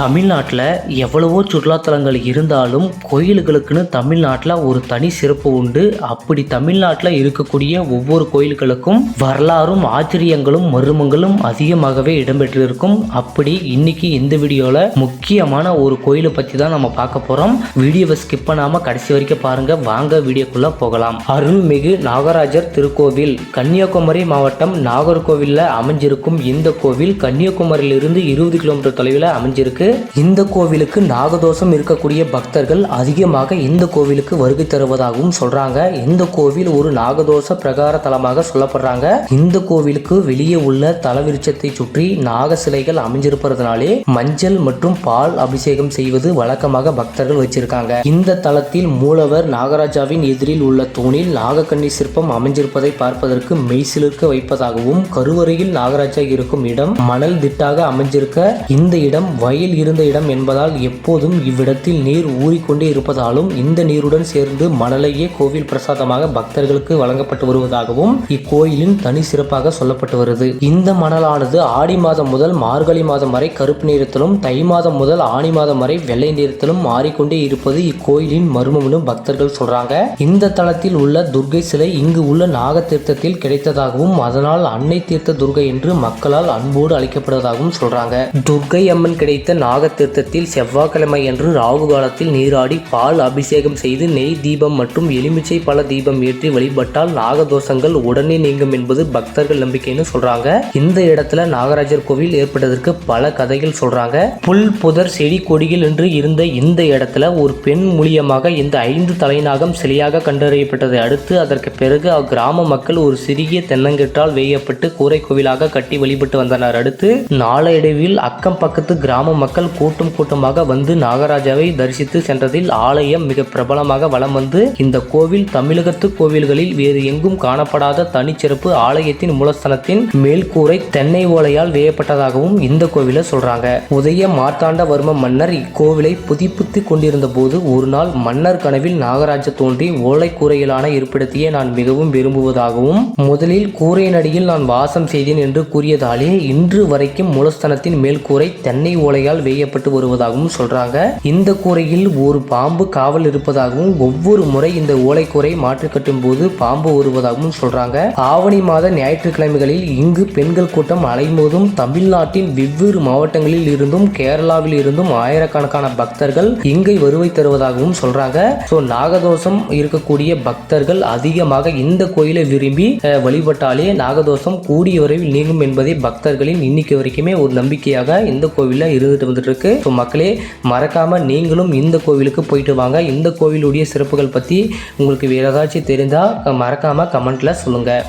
தமிழ்நாட்டில் எவ்வளவோ சுற்றுலாத்தலங்கள் இருந்தாலும் கோயில்களுக்குன்னு தமிழ்நாட்டில் ஒரு தனி சிறப்பு உண்டு. அப்படி தமிழ்நாட்டில் இருக்கக்கூடிய ஒவ்வொரு கோயில்களுக்கும் வரலாறும் ஆச்சரியங்களும் மர்மங்களும் அதிகமாகவே இடம்பெற்றிருக்கும். அப்படி இன்னைக்கு இந்த வீடியோவில் முக்கியமான ஒரு கோயிலை பற்றி தான் நம்ம பார்க்க போகிறோம் வீடியோவை ஸ்கிப் பண்ணாமல் கடைசி வரைக்கும் பாருங்க. வாங்க வீடியோக்குள்ளே போகலாம். அருள்மிகு நாகராஜர் திருக்கோவில். கன்னியாகுமரி மாவட்டம் நாகர்கோவிலில் அமைஞ்சிருக்கும் இந்த கோவில் கன்னியாகுமரியிலிருந்து இருபது கிலோமீட்டர் தொலைவில் அமைஞ்சிருக்கு. இந்த கோவிலுக்கு நாகதோஷம் இருக்கக்கூடிய பக்தர்கள் அதிகமாக இந்த கோவிலுக்கு வருகை தருவதாகவும் சொல்றாங்க. இந்த கோவில் ஒரு நாகதோஷ பிரகார தலமாக சொல்லப்படுறாங்க. இந்த கோவிலுக்கு வெளியே உள்ள தலவிருச்சத்தை சுற்றி நாக சிலைகள் அமைஞ்சிருப்பதனாலே மஞ்சள் மற்றும் பால் அபிஷேகம் செய்வது வழக்கமாக பக்தர்கள் வச்சிருக்காங்க. இந்த தலத்தில் மூலவர் நாகராஜாவின் எதிரில் உள்ள தூணில் நாகக்கண்ணி சிற்பம் அமைஞ்சிருப்பதை பார்ப்பதற்கு மெய்சிலிருக்க வைப்பதாகவும் கருவறையில் நாகராஜா இருக்கும் இடம் மணல் திட்டாக அமைஞ்சிருக்க இந்த இடம் வயல் இருந்த இடம் என்பதால் எப்போதும் இவ்விடத்தில் நீர் ஊறிக்கொண்டே இருப்பதாலும் இந்த நீருடன் சேர்ந்து மணலையே கோவில் பிரசாதமாக பக்தர்களுக்கு வழங்கப்பட்டு வருவதாகவும் இக்கோயிலின் தனி சிறப்பாக சொல்லப்பட்டு வருது. இந்த மணலானது ஆடி மாதம் முதல் மார்கழி மாதம் வரை கருப்பு நிறத்திலும் தை மாதம் முதல் ஆணி மாதம் வரை வெள்ளை நிறத்திலும் மாறிக்கொண்டே இருப்பது இக்கோயிலின் மர்மம்னு பக்தர்கள் சொல்றாங்க. இந்த தளத்தில் உள்ள துர்கை சிலை இங்கு உள்ள நாக தீர்த்தத்தில் கிடைத்ததாகவும் அதனால் அன்னை தீர்த்த துர்கை என்று மக்களால் அன்போடு அழைக்கப்படுவதாகவும் சொல்றாங்க. துர்கை அம்மன் கிடைத்த நாக செவ்வாய்க்கிழமை அன்று ராகு காலத்தில் நீராடி பால் அபிஷேகம் செய்து நெய் தீபம் மற்றும் எலுமிச்சை பல தீபம் ஏற்றி வழிபட்டால் நாகதோஷங்கள் உடனே நீங்கும் என்பது பக்தர்கள் நம்பிக்கைன்னு சொல்றாங்க. இந்த இடத்துல நாகராஜர் கோவில் ஏற்பட்டதற்கு பல கதைகள் சொல்றாங்க. புல் புதர் செடி கொடிகள் என்று இருந்த இந்த இடத்துல ஒரு பெண் மூலியமாக இந்த ஐந்து தலைநாகம் சிலையாக கண்டறியப்பட்டதை அடுத்து அதற்கு பிறகு அக்கிராம மக்கள் ஒரு சிறிய தென்னங்கெட்டால் வேயப்பட்டு கூரை கோவிலாக கட்டி வழிபட்டு வந்தனர். அடுத்து நாளடைவில் அக்கம் பக்கத்து கிராம மக்கள் கூட்டம் கூட்டமாக வந்து நாகராஜாவை தரிசித்து சென்றதில் ஆலயம் மிக பிரபலமாக வலம் வந்து இந்த கோவில் தமிழகத்து கோவில்களில் வேறு எங்கும் காணப்படாத தனிச்சிறப்பு ஆலயத்தின் மூலஸ்தனத்தின் மேல்கூரை தென்னை ஓலையால் வேயப்பட்டதாகவும் இந்த கோவிலை சொல்றாங்க. உதய மார்த்தாண்டவர்ம மன்னர் இக்கோவிலை புதுப்பித்து கொண்டிருந்த போது ஒரு நாள் மன்னர் கனவில் நாகராஜா தோன்றி ஓலை கூரையிலான இருப்பிடத்தையே நான் மிகவும் விரும்புவதாகவும் முதலில் கூரையினடியில் நான் வாசம் செய்தேன் என்று கூறியதாலே இன்று வரைக்கும் மூலஸ்தனத்தின் மேல்கூரை தென்னை ஓலையால் வேயப்பட்டு வருவதாகவும் சொல்றாங்க. இந்த கூரையில் ஒரு பாம்பு காவல் இருப்பதாகவும் ஒவ்வொரு முறை இந்த ஓலைக்கூரை மாற்றி கட்டும் போது பாம்பு வருவதாகவும் சொல்றாங்க. ஆவணி மாத ஞாயிற்றுக்கிழமைகளில் இங்கு பெண்கள் கூட்டம் அலைமோதும். தமிழ்நாட்டின் வெவ்வேறு மாவட்டங்களில் இருந்தும் கேரளாவில் இருந்தும் ஆயிரக்கணக்கான பக்தர்கள் இங்கே வருகை தருவதாகவும் சொல்றாங்க. ஸோ நாகதோஷம் இருக்கக்கூடிய பக்தர்கள் அதிகமாக இந்த கோயிலை விரும்பி வழிபட்டாலே நாகதோஷம் கூடிய விரைவில் நீங்கும் என்பதே பக்தர்களின் இன்னைக்கு வரைக்குமே ஒரு நம்பிக்கையாக இந்த கோவிலில் இருந்துட்டு வந்துட்டு இருக்கு ஸோ மக்களே மறக்காம நீங்களும் இந்த கோவிலுக்கு போயிட்டு வாங்க. இந்த கோவிலுடைய சிறப்புகள் பற்றி உங்களுக்கு வேறு ஏதாச்சும் தெரிந்தால் மறக்காம கமெண்ட்ல சொல்லுங்கள்